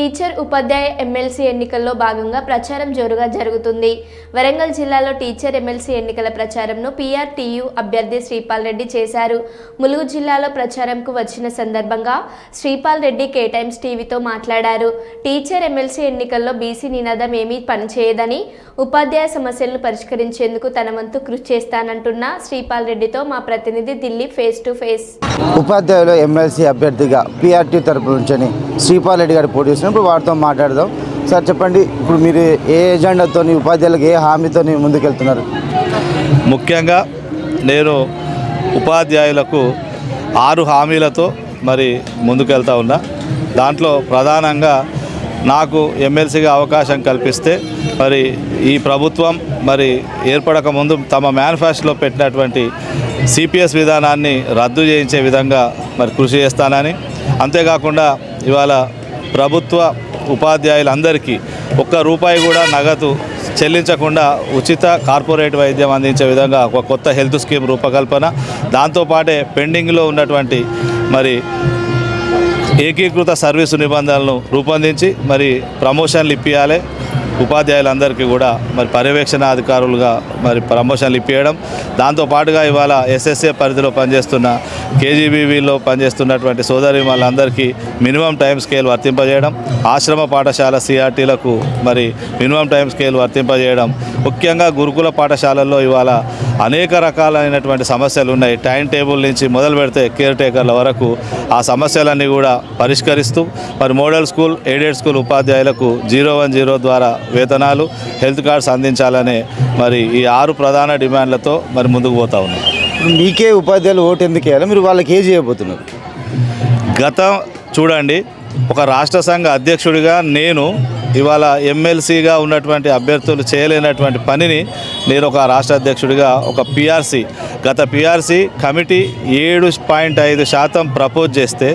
Teacher ఉపాధ్యాయ MLC ఎన్నికల్లో భాగంగా ప్రచారం జోరుగా జరుగుతుంది. వరంగల్ జిల్లాలో టీచర్ ఎమ్మెల్సీ ఎన్నికల ప్రచారంను పీఆర్టీయూ అభ్యర్థి శ్రీపాల్ రెడ్డి చేశారు. ములుగు జిల్లాలో ప్రచారంకు వచ్చిన సందర్భంగా శ్రీపాల్ రెడ్డి కే టైమ్స్ టీవీతో మాట్లాడారు. టీచర్ ఎమ్మెల్సీ ఎన్నికల్లో బీసీ నినాదం ఏమీ పనిచేయదని ఉపాధ్యాయ సమస్యలను పరిష్కరించేందుకు తన వంతు కృషి చేస్తానంటున్న శ్రీపాల్ రెడ్డితో మా ప్రతినిధి ఢిల్లీ ఫేస్ టు ఫేస్. ఉపాధ్యాయులు ఎమ్మెల్సీ అభ్యర్థిగా పీఆర్టీ తరపు నుంచి శ్రీపాల్ రెడ్డి గారు పోటీ ఇప్పుడు వారితో మాట్లాడదాం. సార్ చెప్పండి ఇప్పుడు మీరు ఏ ఎజెండాతో ఉపాధ్యాయులకు ఏ హామీతో ముందుకెళ్తున్నారు? ముఖ్యంగా నేను ఉపాధ్యాయులకు ఆరు హామీలతో మరి ముందుకెళ్తా ఉన్నా. దాంట్లో ప్రధానంగా నాకు ఎమ్మెల్సీగా అవకాశం కల్పిస్తే మరి ఈ ప్రభుత్వం మరి ఏర్పడక ముందు తమ మేనిఫెస్టోలో పెట్టినటువంటి సిపిఎస్ విధానాన్ని రద్దు చేయించే విధంగా మరి కృషి చేస్తానని. అంతేకాకుండా ఇవాళ ప్రభుత్వ ఉపాధ్యాయులందరికీ ఒక్క రూపాయి కూడా నగదు చెల్లించకుండా ఉచిత కార్పొరేట్ వైద్యం అందించే విధంగా ఒక కొత్త హెల్త్ స్కీమ్ రూపకల్పన దాంతోపాటే పెండింగ్లో ఉన్నటువంటి మరి ఏకీకృత సర్వీసు నిబంధనలను రూపొందించి మరి ప్రమోషన్లు ఇప్పియాలి. ఉపాధ్యాయులందరికీ కూడా మరి పర్యవేక్షణ అధికారులుగా మరి ప్రమోషన్లు ఇప్పించడం దాంతోపాటుగా ఇవాళ ఎస్ఎస్ఏ పరిధిలో పనిచేస్తున్న కేజీబీవీలో పనిచేస్తున్నటువంటి సోదరి వాళ్ళందరికీ మినిమం టైం స్కేల్ వర్తింపజేయడం. ఆశ్రమ పాఠశాల సిఆర్టీలకు మరి మినిమం టైం స్కేల్ వర్తింపజేయడం. ముఖ్యంగా గురుకుల పాఠశాలల్లో ఇవాళ అనేక రకాలైనటువంటి సమస్యలు ఉన్నాయి. టైం టేబుల్ నుంచి మొదలు పెడితే కేర్ టేకర్ల వరకు ఆ సమస్యలన్నీ కూడా పరిష్కరిస్తూ మరి మోడల్ స్కూల్ ఎయిడెడ్ స్కూల్ ఉపాధ్యాయులకు జీరో వన్ జీరో ద్వారా వేతనాలు హెల్త్ కార్డ్స్ అందించాలనే మరి ఈ ఆరు ప్రధాన డిమాండ్లతో మరి ముందుకు పోతా ఉన్నాం. ఇప్పుడు మీకే ఉపాధ్యాయులు ఓటు ఎందుకు వేయాలి? మీరు వాళ్ళకి ఏ చేయబోతున్నారు? గతం చూడండి ఒక రాష్ట్ర సంఘ అధ్యక్షుడిగా నేను ఇవాళ ఎమ్మెల్సీగా ఉన్నటువంటి అభ్యర్థులు చేయలేనటువంటి పనిని నేను ఒక రాష్ట్ర అధ్యక్షుడిగా ఒక పిఆర్సీ గత పిఆర్సీ కమిటీ ఏడు పాయింట్ ఐదు శాతం ప్రపోజ్ చేస్తే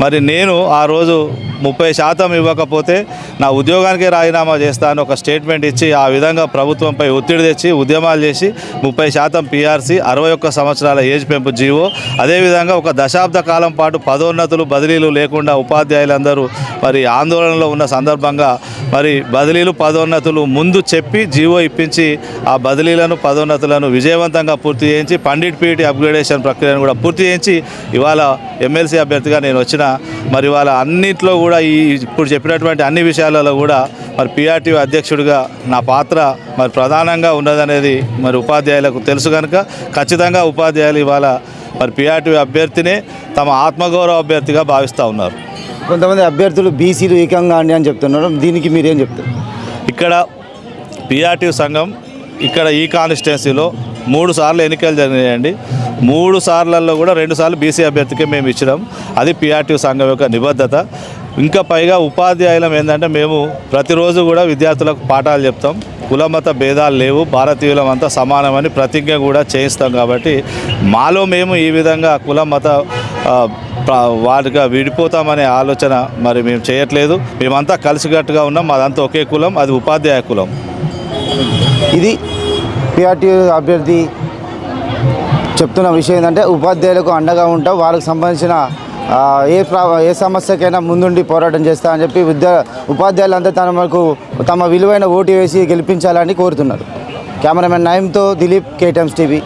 మరి నేను ఆ రోజు ముప్పై శాతం ఇవ్వకపోతే నా ఉద్యోగానికి రాజీనామా చేస్తాను ఒక స్టేట్మెంట్ ఇచ్చి ఆ విధంగా ప్రభుత్వంపై ఒత్తిడి తెచ్చి ఉద్యమాలు చేసి ముప్పై శాతం పీఆర్సీ అరవై ఒక్క సంవత్సరాల ఏజ్ పెంపు జీవో అదేవిధంగా ఒక దశాబ్ద కాలం పాటు పదోన్నతులు బదిలీలు లేకుండా అందరూ మరి ఆందోళనలో ఉన్న సందర్భంగా మరి బదిలీలు పదోన్నతులు ముందు చెప్పి జీవో ఇప్పించి ఆ బదిలీలను పదోన్నతులను విజయవంతంగా పూర్తి చేయించి పండిట్ పీటి అప్గ్రేడేషన్ ప్రక్రియను కూడా పూర్తి చేయించి ఇవాళ ఎమ్మెల్సీ అభ్యర్థిగా నేను వచ్చిన మరి ఇవాళ అన్నింటిలో కూడా ఈ ఇప్పుడు చెప్పినటువంటి అన్ని విషయాలలో కూడా మరి పిఆర్టీ అధ్యక్షుడిగా నా పాత్ర మరి ప్రధానంగా ఉన్నదనేది మరి ఉపాధ్యాయులకు తెలుసు కనుక ఖచ్చితంగా ఉపాధ్యాయులు ఇవాళ మరి పిఆర్టీ అభ్యర్థినే తమ ఆత్మగౌరవ అభ్యర్థిగా భావిస్తూ ఉన్నారు. కొంతమంది అభ్యర్థులు బీసీలు ఏకంగా అండి అని చెప్తున్నారు. దీనికి మీరేం చెప్తారు? ఇక్కడ పిఆర్టీ సంఘం ఇక్కడ ఈ కాన్స్టిట్యున్సీలో మూడు సార్లు ఎన్నికలు జరిగినాయండి. మూడు సార్లలో కూడా రెండు సార్లు బీసీ అభ్యర్థికే మేము ఇచ్చినాం. అది పిఆర్టీ సంఘం యొక్క నిబద్ధత. ఇంకా పైగా ఉపాధ్యాయులం ఏంటంటే మేము ప్రతిరోజు కూడా విద్యార్థులకు పాఠాలు చెప్తాం. కులమత భేదాలు లేవు. భారతీయులం అంతా సమానమని ప్రతిజ్ఞ కూడా చేయిస్తాం కాబట్టి మాలో మేము ఈ విధంగా కులమత వాటిగా విడిపోతామనే ఆలోచన మరి మేము చేయట్లేదు. మేమంతా కలిసికట్టుగా ఉన్నాం. మాదంతా ఒకే కులం అది ఉపాధ్యాయ కులం. ఇది పిఆర్టీ అభ్యర్థి చెప్తున్న విషయం ఏంటంటే ఉపాధ్యాయులకు అండగా ఉంటాం. వాళ్ళకి సంబంధించిన ఏ ప్రా ఏ సమస్యకైనా ముందుండి పోరాటం చేస్తా అని చెప్పి విద్యా ఉపాధ్యాయులంతా తన మనకు తమ విలువైన ఓటు వేసి గెలిపించాలని కోరుతున్నారు. కెమెరామెన్ నయంతో దిలీప్ కేటమ్స్ టీవీ.